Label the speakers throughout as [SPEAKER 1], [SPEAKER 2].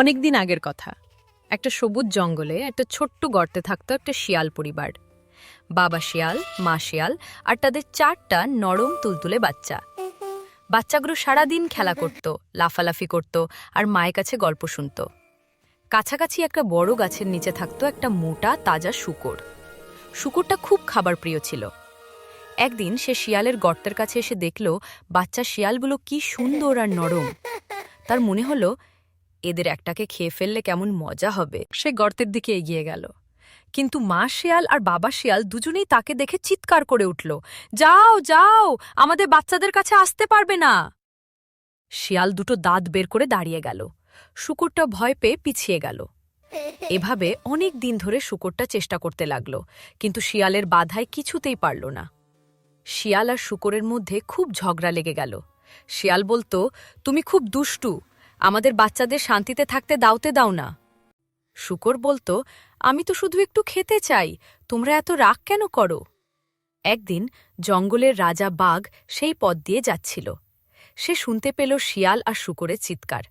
[SPEAKER 1] অনেক দিন আগের কথা। একটা সবুজ জঙ্গলে একটা ছোট্ট গর্তে থাকতো একটা শিয়াল পরিবার। বাবা শিয়াল, মা শিয়াল আর তাদের চারটা নরম তুলতুলে বাচ্চা। বাচ্চাগুলো সারাদিন খেলা করত, লাফালাফি করত আর মায়ের কাছে গল্প শুনত। কাছাকাছি একটা বড় গাছের নিচে থাকতো একটা মোটা তাজা শুকর। শুকরটা খুব খাবার প্রিয় ছিল। একদিন সে শিয়ালের গর্তের কাছে এসে দেখল বাচ্চা শিয়ালগুলো কি সুন্দর আর নরম। তার মনে হলো এদের একটাকে খেয়ে ফেললে কেমন মজা হবে? সে গর্তের দিকে এগিয়ে গেল। কিন্তু মা শিয়াল আর বাবা শিয়াল দুজনেই তাকে দেখে চিৎকার করে উঠল, যাও যাও, আমাদের বাচ্চাদের কাছে আসতে পারবে না! শিয়াল দুটো দাঁত বের করে দাঁড়িয়ে গেল। শুকুরটা ভয় পেয়ে পিছিয়ে গেল। এভাবে অনেক দিন ধরে শুকরটা চেষ্টা করতে লাগল, কিন্তু শিয়ালের বাধায় কিছুতেই পারল না। শিয়াল আর শুকরের মধ্যে খুব ঝগড়া লেগে গেল। শিয়াল বলতো, তুমি খুব দুষ্টু আমাদের বাচ্চাদের শান্তিতে থাকতে দাওতে দাও না। শুকর বলতো আমি তো শুধু একটু খেতে চাই তোমরা এত রাগ কেন করো? একদিন জঙ্গলের রাজা বাঘ সেই পথ দিয়ে যাচ্ছিল। সে শুনতে পেল শিয়াল আর শুকরের চিৎকার।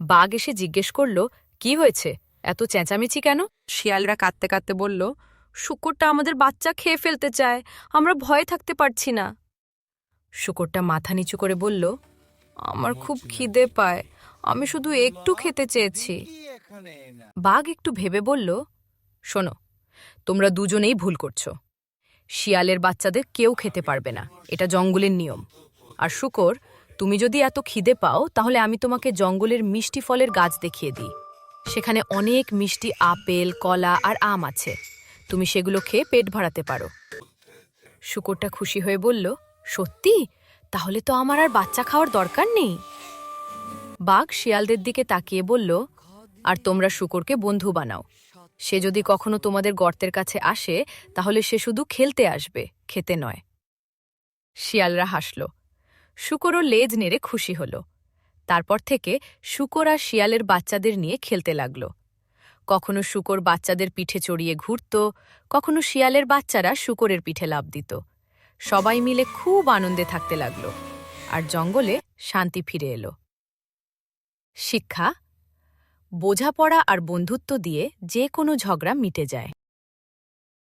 [SPEAKER 1] বাঘ এসে জিজ্ঞেস করল কি হয়েছে? এত চেঁচামেচি কেন? শিয়ালরা কাঁদতে কাঁদতে বলল শুকরটা আমাদের বাচ্চা খেয়ে ফেলতে চায় আমরা ভয়ে থাকতে পারছি না। শুকরটা মাথা নিচু করে বলল আমার খুব খিদে পায় আমি শুধু একটু খেতে চেয়েছি। বাঘ একটু ভেবে বলল শোনো তোমরা দুজনেই ভুল করছ। শিয়ালের বাচ্চাদের কেউ খেতে পারবে না। এটা জঙ্গলের নিয়ম। আর শুকর তুমি যদি এত খিদে পাও তাহলে আমি তোমাকে জঙ্গলের মিষ্টি ফলের গাছ দেখিয়ে দিই। সেখানে অনেক মিষ্টি আপেল কলা আর আম আছে। তুমি সেগুলো খেয়ে পেট ভরাতে পারো। শুকরটা খুশি হয়ে বলল সত্যি? তাহলে তো আমার আর বাচ্চা খাওয়ার দরকার নেই। বাঘ শিয়ালদের দিকে তাকিয়ে বলল, আর তোমরা শুকরকে বন্ধু বানাও। সে যদি কখনো তোমাদের গর্তের কাছে আসে, তাহলে সে শুধু খেলতে আসবে, খেতে নয়। শিয়ালরা হাসল। শুকরও লেজ নেড়ে খুশি হল। তারপর থেকে শুকর আর শিয়ালের বাচ্চাদের নিয়ে খেলতে লাগল। কখনো শুকর বাচ্চাদের পিঠে চড়িয়ে ঘুরত, কখনো শিয়ালের বাচ্চারা শুকরের পিঠে লাভ দিত। সবাই মিলে খুব আনন্দে থাকতে লাগল, আর জঙ্গলে শান্তি ফিরে এলো। শিক্ষা বোঝাপড়া আর বন্ধুত্ব দিয়ে যে কোনো ঝগড়া মিটে যায়।